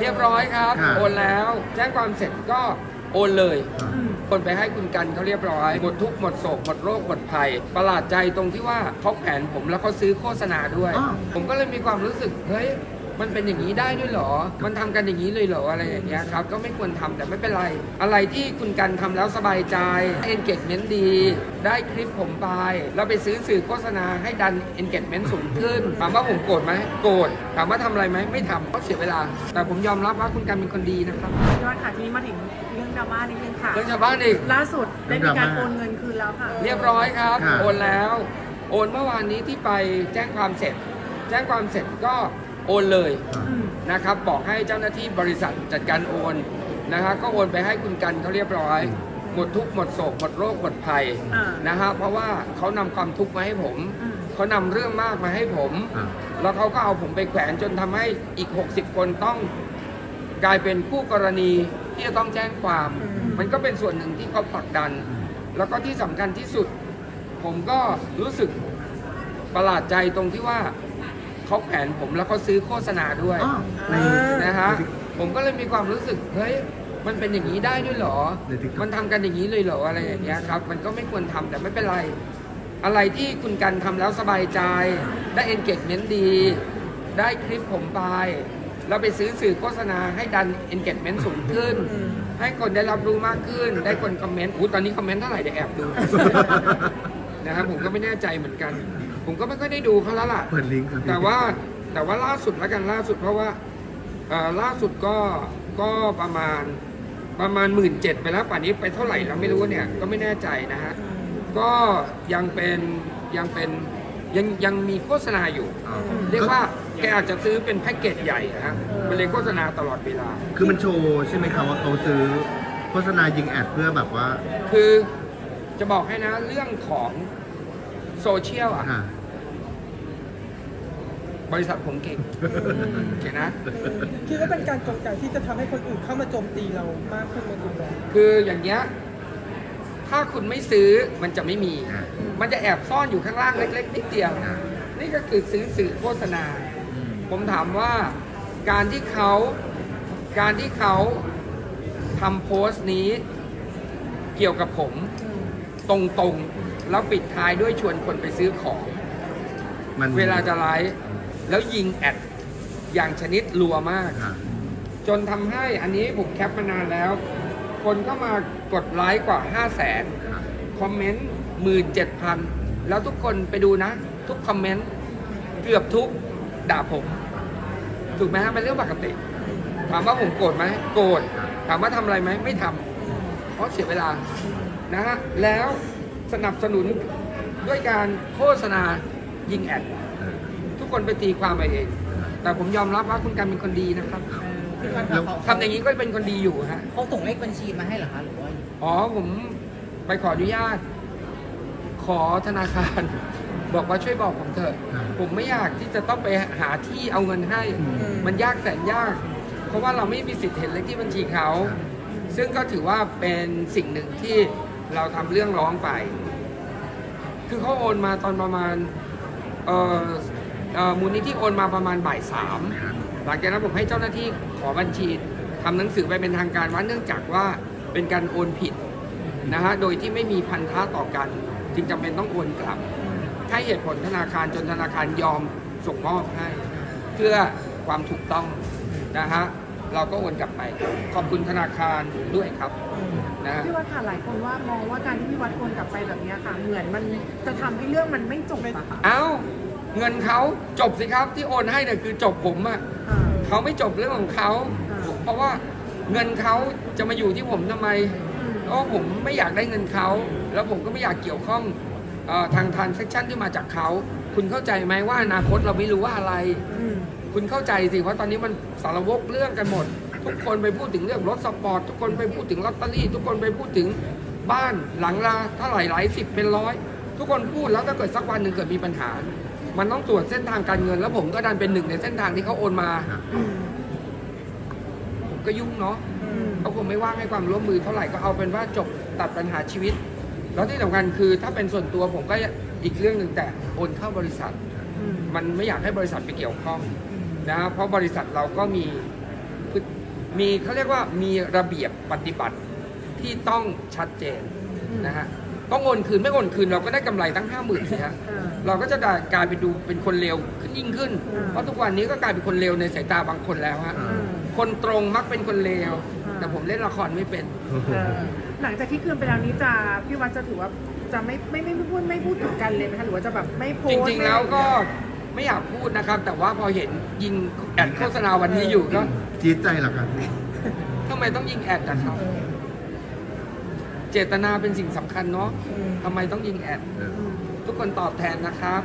เรียบร้อยครับ ค่ะโอนแล้ว แจ้งความเสร็จก็โอนเลยอ่าโอนไปให้คุณกันเขาเรียบร้อย หมดทุกข์หมดโศกหมดโรคหมดภัย ประหลาดใจตรงที่ว่าเขาแขวนผมแล้วเขาซื้อโฆษณาด้วย อ้าว ผมก็เลยมีความรู้สึก เฮ้ย มันเป็นอย่างนี้ได้ด้วยเหรอ มันทำกันอย่างนี้เลยเหรออะไรอย่างเงี้ยครับก็ไม่ควรทำแต่ไม่เป็นไร อะไรที่คุณกันทำแล้วสบายใจ engagement ดี ได้คลิปผมไปแล้วไปซื้อสื่อโฆษณาให้ดัน engagement สูงขึ้น ถามว่าผมโกรธไหมโกรธถามว่าทำอะไรไหมไม่ทำเพราะเสียเวลา แต่ผมยอมรับว่าคุณกันเป็นคนดีนะครับยอดค่ะทีนี้มาถึงเรื่องดราม่านิดนึงค่ะเรื่องชาวบ้านอีกล่าสุดได้มีการโอนเงินคืนแล้วค่ะ เรียบร้อยครับค่ะโอนแล้ว โอนเมื่อวานนี้ที่ไปแจ้งความเสร็จ แจ้งความเสร็จก็ โอนเลยอืมนะครับบอกให้เจ้าหน้าที่บริษัทจัดการโอนนะครับก็โอนไปให้คุณกันเขาเรียบร้อย หมดทุกข์หมดโศกหมดโรคหมดภัยอ่านะฮะเพราะว่าเขานำความทุกข์มาให้ผมอืมเขานำเรื่องมากมาให้ผมอ่าแล้วเขาก็เอาผมไปแขวนจนทำให้อีก 60 คนต้องกลายเป็นคู่กรณีที่จะต้องแจ้งความ มันก็เป็นส่วนหนึ่งที่เขาผลักดัน แล้วก็ที่สำคัญที่สุด ผมก็รู้สึกประหลาดใจตรงที่ว่า เขาแขวนผมแล้วเขาซื้อโฆษณาด้วยอ้าวในนะฮะผมก็เลยมีความรู้สึกเฮ้ยมันเป็นอย่างนี้ได้ด้วยเหรอ ใน TikTok มันทำกันอย่างนี้เลยเหรออะไรอย่างเงี้ยครับ มันก็ไม่ควรทำแต่ไม่เป็นไร อะไรที่คุณกันทำแล้วสบายใจ ได้ engagement ดี ได้คลิปผมไปแล้วไปซื้อสื่อโฆษณาให้ดัน engagement สูงขึ้นให้คนได้รับรู้มากขึ้น ได้คนคอมเมนต์อู้ตอนนี้คอมเมนต์เท่าไหร่เดี๋ยวแอบดู นะครับผมก็ไม่แน่ใจเหมือนกัน ผมก็ไม่ค่อยได้ดูเขาแล้วล่ะ เปิดลิงก์ครับพี่แต่ว่าแต่ว่าล่าสุดแล้วกันล่าสุดเพราะว่าเอ่อล่าสุดก็ก็ประมาณประมาณหมื่นเจ็ดไปแล้วป่านนี้ไปเท่าไหร่แล้วไม่รู้เนี่ยก็ไม่แน่ใจนะฮะก็ยังเป็นยังเป็นยังยังมีโฆษณาอยู่อ่าเรียกว่าแกอาจจะซื้อเป็นแพ็กเกจใหญ่นะฮะมันเลยโฆษณาตลอดเวลา คือมันโชว์ใช่ไหมครับว่าเขาซื้อโฆษณายิงแอดเพื่อแบบว่า คือจะบอกให้นะเรื่องของ โซเชียลอะ อ่า บริษัทผมเก่งโอเคนะ คิดว่าเป็นการจงใจที่จะทำให้คนอื่นเข้ามาโจมตีเรามากขึ้นในตัวเราคืออย่างเงี้ย ถ้าคุณไม่ซื้อมันจะไม่มี อ่ามันจะแอบซ่อนอยู่ข้างล่างเล็ก ๆ นิดเดียว อ่า นี่ก็คือซื้อสื่อโฆษณา อืมผมถามว่าการที่เขาการที่เขาทำโพสต์นี้เกี่ยวกับผม ตรงๆ แล้วปิดท้ายด้วยชวนคนไปซื้อของ มันเวลาจะไลฟ์แล้วยิงแอดอย่างชนิดรัวมาก อ่าจนทำให้อันนี้ผมแคปมานานแล้ว คนก็มากดไลค์กว่า 5 0 0แสนอ่าคอมเมนต์หมื่นเจ็ดพันแล้วทุกคนไปดูนะ ทุกคอมเมนต์เกือบทุกด่าผม ถูกไหมฮะเป็นเรื่องปกติ ถามว่าผมโกรธไหมโกรธถามว่าทำอะไรไหมไม่ทำเพราะเสียเวลา นะฮะแล้วสนับสนุนด้วยการโฆษณายิงแอดอ่าทุกคนไปตีความไปเอง แต่ผมยอมรับว่าคุณกันเป็นคนดีนะครับพี่พันธ์แล้วเขาทำอย่างนี้ก็เป็นคนดีอยู่ฮะเขาส่งเลขบัญชีมาให้เหรอคะหรือว่าอ๋อผมไปขออนุญาต ขอธนาคาร บอกว่าช่วยบอกผมเถอะอ่าผมไม่อยากที่จะต้องไปหาที่เอาเงินให้อืมมันยากแสนยาก เพราะว่าเราไม่มีสิทธิ์เห็นเลขที่บัญชีเขา ซึ่งก็ถือว่าเป็นสิ่งหนึ่งที่ เราทำเรื่องร้องไป คือเขาโอนมาตอนประมาณเอ่อเอ่อมูลนิธิโอนมาประมาณบ่ายสามหลังจากนั้นผมให้เจ้าหน้าที่ขอบัญชีทำหนังสือไปเป็นทางการว่าเนื่องจากว่าเป็นการโอนผิดนะฮะโดยที่ไม่มีพันธะต่อกัน จึงจำเป็นต้องโอนกลับให้เหตุผลธนาคารจนธนาคารยอมส่งมอบให้ เพื่อความถูกต้องนะฮะ เราก็โอนกลับไป ขอบคุณธนาคารด้วยครับนะฮะพี่วัดค่ะหลายคนว่ามองว่าการที่พี่วัดโอนกลับไปแบบเนี้ยค่ะเหมือนมันจะทำให้เรื่องมันไม่จบอะค่ะเอ้าเงินเขาจบสิครับที่โอนให้เนี่ยคือจบผมอะอ่าเขาไม่จบเรื่องของเขาอ่าเพราะว่าเงินเขาจะมาอยู่ที่ผมทำไมอืมเพราะผมไม่อยากได้เงินเขา แล้วผมก็ไม่อยากเกี่ยวข้องเออทางทานเซ็กชันที่มาจากเขา คุณเข้าใจไหมว่าอนาคตเราไม่รู้ว่าอะไรอืม คุณเข้าใจสิเพราะตอนนี้มันสารวกเรื่องกันหมด ทุกคนไปพูดถึงเรื่องรถสปอร์ตทุกคนไปพูดถึงลอตเตอรี่ ทุกคนไปพูดถึงบ้านหลังละเท่าไหร่หลายสิบเป็นร้อย ทุกคนพูดแล้วถ้าเกิดสักวันหนึ่งเกิดมีปัญหา มันต้องตรวจเส้นทางการเงิน แล้วผมก็ดันเป็นหนึ่งในเส้นทางที่เขาโอนมา ผมก็ยุ่งเนาะเขาคงไม่ว่างให้ความร่วมมือเท่าไหร่ก็เอาเป็นว่าจบตัดปัญหาชีวิต แล้วที่สำคัญคือถ้าเป็นส่วนตัวผมก็อีกเรื่องหนึ่งแต่โอนเข้าบริษัท มันไม่อยากให้บริษัทไปเกี่ยวข้อง นะเพราะบริษัทเราก็มีพฤติมีเขาเรียกว่ามีระเบียบปฏิบัติที่ต้องชัดเจนนะฮะต้องโอนคืนไม่โอนคืนเราก็ได้กำไรตั้งห้าหมื่นนะฮะเออเราก็จะกลายไปดูเป็นคนเลวขึ้นยิ่งขึ้นอ่าเพราะทุกวันนี้ก็กลายเป็นคนเลวในสายตาบางคนแล้วฮะอ่าอืมคนตรงมักเป็นคนเลวอ่าแต่ผมเล่นละครไม่เป็นเออหลังจากที่คืนไปแล้วนี้จะพี่วัดจะถือว่าจะไม่ไม่ไม่ไม่พูดไม่พูดถึงกันเลยไหมคะหรือว่าจะแบบไม่โพสจต์ริงๆแล้วก็ ไม่อยากพูดนะครับ แต่ว่าพอเห็นยิงแอดโฆษณาวันนี้อยู่ก็จี๊ดใจเหรอครับทำไมต้องยิงแอดนะครับ เจตนาเป็นสิ่งสำคัญเนาะทำไมต้องยิงแอด เอออืมทุกคนตอบแทนนะครับ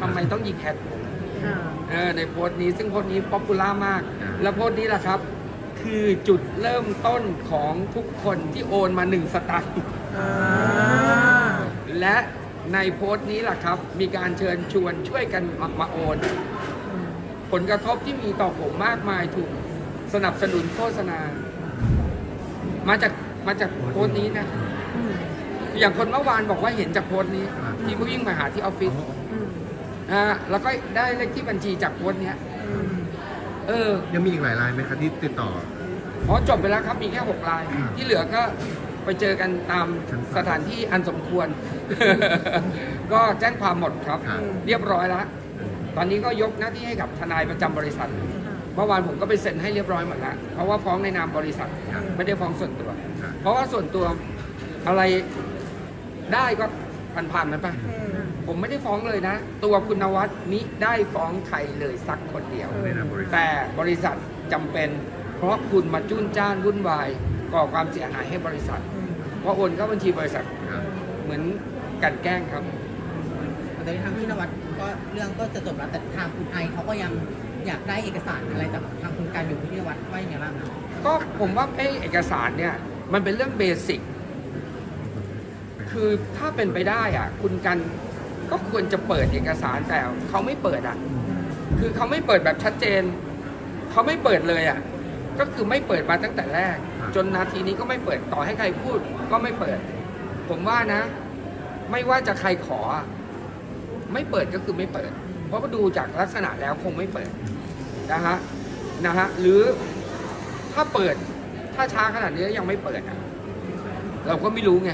ทำไมต้องยิงแอดผมอ่าเออในโพสต์นี้ซึ่งโพสต์นี้ป๊อปปูล่ามากอ่าแล้วโพสต์นี้แหละครับ คือจุดเริ่มต้นของทุกคนที่โอนมาหนึ่งสตางค์อ่าและ ในโพสต์นี้แหละครับ มีการเชิญชวนช่วยกันมามาโอน ผลกระทบที่มีต่อผมมากมายถูกสนับสนุนโฆษณา มาจากมาจากโพสต์นี้นะอืมอย่างคนเมื่อวานบอกว่าเห็นจากโพสต์นี้อ่าที่เขาวิ่งมาหาที่ออฟฟิศอืมอ่าแล้วก็ได้เลขที่บัญชีจากโพสต์เนี้ยอืมเออ ยังมีอีกหลายรายไหมครับที่ติดต่อ อ๋อจบไปแล้วครับ มีแค่หกลายอ่าที่เหลือก็ ไปเจอกันตามชั้นศาลสถานที่อันสมควร ก็แจ้งความหมดครับ ครับ เรียบร้อยแล้ว ตอนนี้ก็ยกหน้าที่ให้กับทนายประจำบริษัท เมื่อวานผมก็ไปเซ็นให้เรียบร้อยหมดแล้ว เพราะว่าฟ้องในนามบริษัท ครับไม่ได้ฟ้องส่วนตัว ครับ เพราะว่าส่วนตัวอะไรได้ก็ผ่านๆมันไป ผมไม่ได้ฟ้องเลยนะ ตัวคุณนวัดมิได้ฟ้องใครเลยสักคนเดียว ในนามบริษัท แต่บริษัทจำเป็น เพราะคุณมาจุนจ้านวุ่นวายก่อความเสียหายให้บริษัทเพราะโอนเข้าบัญชีบริษัทครับเหมือนกลันแกล้งครับตอนนี้ทางพี่นวัดก็เรื่องก็จะจบแล้วแต่ทางคุณไอเขาก็ยังอยากได้เอกสารอะไรจากทางคุณการอยู่พี่นวัดว่ายังไงบ้างคะก็ผมว่าไอ้เอกสารเนี่ยมันเป็นเรื่องเบสิกคือถ้าเป็นไปได้อะ คุณกันก็ควรจะเปิดเอกสารแต่เขาไม่เปิดอะ คือเขาไม่เปิดแบบชัดเจน เขาไม่เปิดเลยอะ ก็คือไม่เปิดมาตั้งแต่แรกครับ จนนาทีนี้ก็ไม่เปิดต่อให้ใครพูดก็ไม่เปิด ผมว่านะ ไม่ว่าจะใครขอ ไม่เปิดก็คือไม่เปิด เพราะดูจากลักษณะแล้วคงไม่เปิดนะฮะนะฮะหรือถ้าเปิดถ้าช้าขนาดนี้ยังไม่เปิดอะเราก็ไม่รู้ไง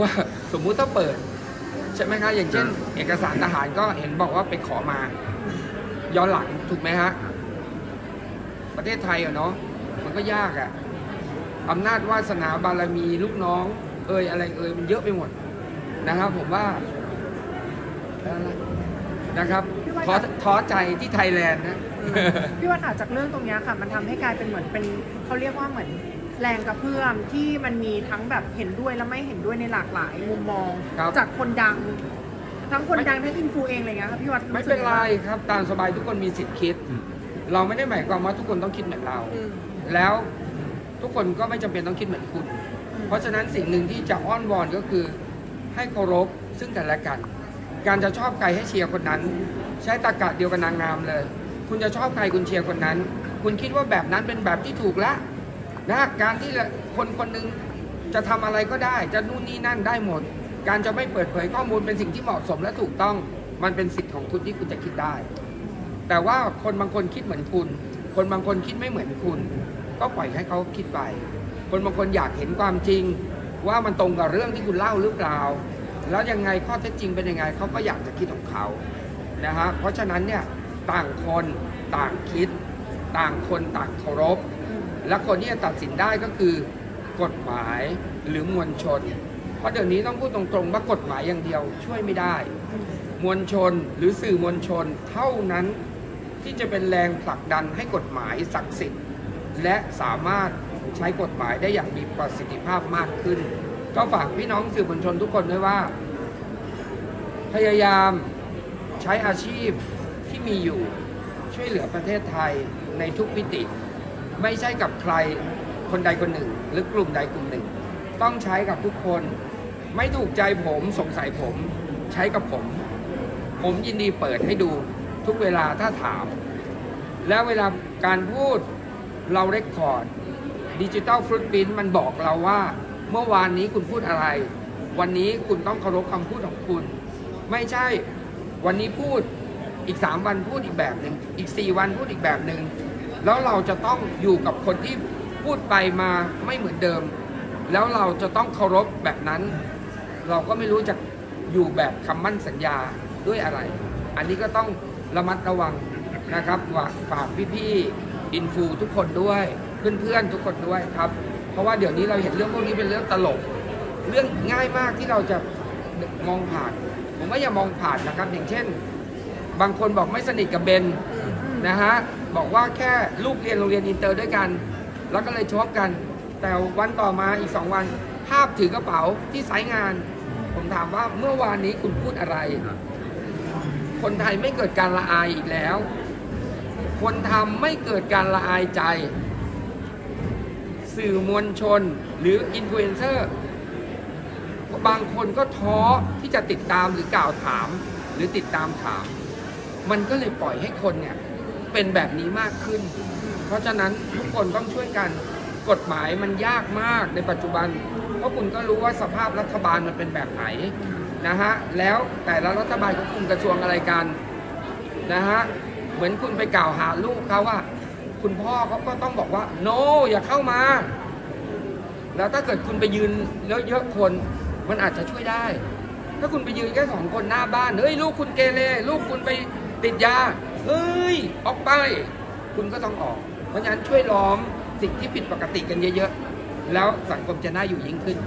ว่าสมมุติถ้าเปิด ใช่ไหมคะอย่างเช่น เอกสารทหารก็เห็นบอกว่าไปขอมา ย้อนหลังถูกไหมฮะประเทศไทยอะเนาะ มันก็ยากอะอำนาจวาสนาบารมีลูกน้อง เอ่ยอะไรเอ่ยมันเยอะไปหมดนะครับ ผมว่าเอาละนะครับท้อท้อใจที่ไทยแลนด์นะพี่วัดอาจจากเรื่องตรงเนี้ยค่ะ มันทำให้กลายเป็นเหมือนเป็นเขาเรียกว่าเหมือนแรงกระเพื่อมที่มันมีทั้งแบบเห็นด้วยและไม่เห็นด้วยในหลากหลายมุมมองครับจากคนดัง ทั้งคนดังทั้งอินฟูเองอะไรเงี้ยค่ะพี่วัดไม่เป็นไรครับ ตามสบายทุกคนมีสิทธิ์คิดอืมเราไม่ได้หมายความว่าทุกคนต้องคิดเหมือนเราอืม แล้วทุกคนก็ไม่จำเป็นต้องคิดเหมือนคุณ เพราะฉะนั้นสิ่งหนึ่งที่จะอ้อนวอนก็คือให้เคารพซึ่งกันและกัน การจะชอบใครให้เชียร์คนนั้น ใช้ตากะเดียวกับนางงามเลย คุณจะชอบใครคุณเชียร์คนนั้น คุณคิดว่าแบบนั้นเป็นแบบที่ถูกแล้วนะการที่คนคนหนึ่งจะทำอะไรก็ได้ จะนู่นนี่นั่นได้หมด การจะไม่เปิดเผยข้อมูลเป็นสิ่งที่เหมาะสมและถูกต้อง มันเป็นสิทธิ์ของคุณที่คุณจะคิดได้ แต่ว่าคนบางคนคิดเหมือนคุณ คนบางคนคิดไม่เหมือนคุณ ก็ปล่อยให้เขาคิดไป คนบางคนอยากเห็นความจริง ว่ามันตรงกับเรื่องที่คุณเล่าหรือเปล่า แล้วยังไงข้อเท็จจริงเป็นยังไงเขาก็อยากจะคิดของเขานะฮะเพราะฉะนั้นเนี่ยต่างคนต่างคิด ต่างคนต่างเคารพ และคนที่จะตัดสินได้ก็คือกฎหมายหรือมวลชน เพราะเดี๋ยวนี้ต้องพูดตรงๆว่ากฎหมายอย่างเดียวช่วยไม่ได้ มวลชนหรือสื่อมวลชนเท่านั้นที่จะเป็นแรงผลักดันให้กฎหมายศักดิ์สิทธิ์ และสามารถใช้กฎหมายได้อย่างมีประสิทธิภาพมากขึ้น ก็ฝากพี่น้องสื่อมวลชนทุกคนด้วยว่า พยายามใช้อาชีพที่มีอยู่ช่วยเหลือประเทศไทยในทุกมิติ ไม่ใช่กับใครคนใดคนหนึ่ง หรือกลุ่มใดกลุ่มหนึ่ง ต้องใช้กับทุกคน ไม่ถูกใจผมสงสัยผมใช้กับผม ผมยินดีเปิดให้ดูทุกเวลาถ้าถาม แล้วเวลาการพูด เราเรคคอร์ดดิจิตอลฟุตบินมันบอกเราว่า เมื่อวานนี้คุณพูดอะไร วันนี้คุณต้องเคารพคำพูดของคุณ ไม่ใช่วันนี้พูดอีก 3 วันพูดอีกแบบหนึ่งอีก 4 วันพูดอีกแบบหนึ่งแล้วเราจะต้องอยู่กับคนที่พูดไปมาไม่เหมือนเดิม แล้วเราจะต้องเคารพแบบนั้น เราก็ไม่รู้จะอยู่แบบคำมั่นสัญญาด้วยอะไร อันนี้ก็ต้องระมัดระวังนะครับฝากพี่ๆ อินฟูทุกคนด้วยเพื่อนๆทุกคนด้วยครับ เพราะว่าเดี๋ยวนี้เราเห็นเรื่องพวกนี้เป็นเรื่องตลก เรื่องง่ายมากที่เราจะมองผ่าน ผมว่าอย่ามองผ่านนะครับ อย่างเช่น บางคนบอกไม่สนิทกับเบนนะฮะบอกว่าแค่ลูกเรียนโรงเรียนอินเตอร์ด้วยกัน แล้วก็เลยชอบกัน แต่วันต่อมาอีกสองวัน ภาพถือกระเป๋าที่ไซต์งาน ผมถามว่าเมื่อวานนี้คุณพูดอะไร คนไทยไม่เกิดการละอายอีกแล้ว คนทำไม่เกิดการละอายใจ สื่อมวลชนหรืออินฟลูเอนเซอร์บางคนก็ท้อที่จะติดตามหรือกล่าวถามหรือติดตามถาม มันก็เลยปล่อยให้คนเนี่ยเป็นแบบนี้มากขึ้น เพราะฉะนั้นทุกคนต้องช่วยกันกฎหมายมันยากมากในปัจจุบัน เพราะคุณก็รู้ว่าสภาพรัฐบาลมันเป็นแบบไหนนะฮะแล้วแต่ละรัฐบาลก็คุมกระทรวงอะไรกันนะฮะ เหมือนคุณไปกล่าวหาลูกเขาว่า คุณพ่อเขาก็ต้องบอกว่า no อย่าเข้ามา แล้วถ้าเกิดคุณไปยืนเยอะๆคนมันอาจจะช่วยได้ ถ้าคุณไปยืนแค่สองคนหน้าบ้านเฮ้ยลูกคุณเกเรลูกคุณไปติดยาเฮ้ยออกไป คุณก็ต้องออก เพราะฉะนั้นช่วยล้อมสิ่งที่ผิดปกติกันเยอะๆ แล้วสังคมจะน่าอยู่ยิ่งขึ้น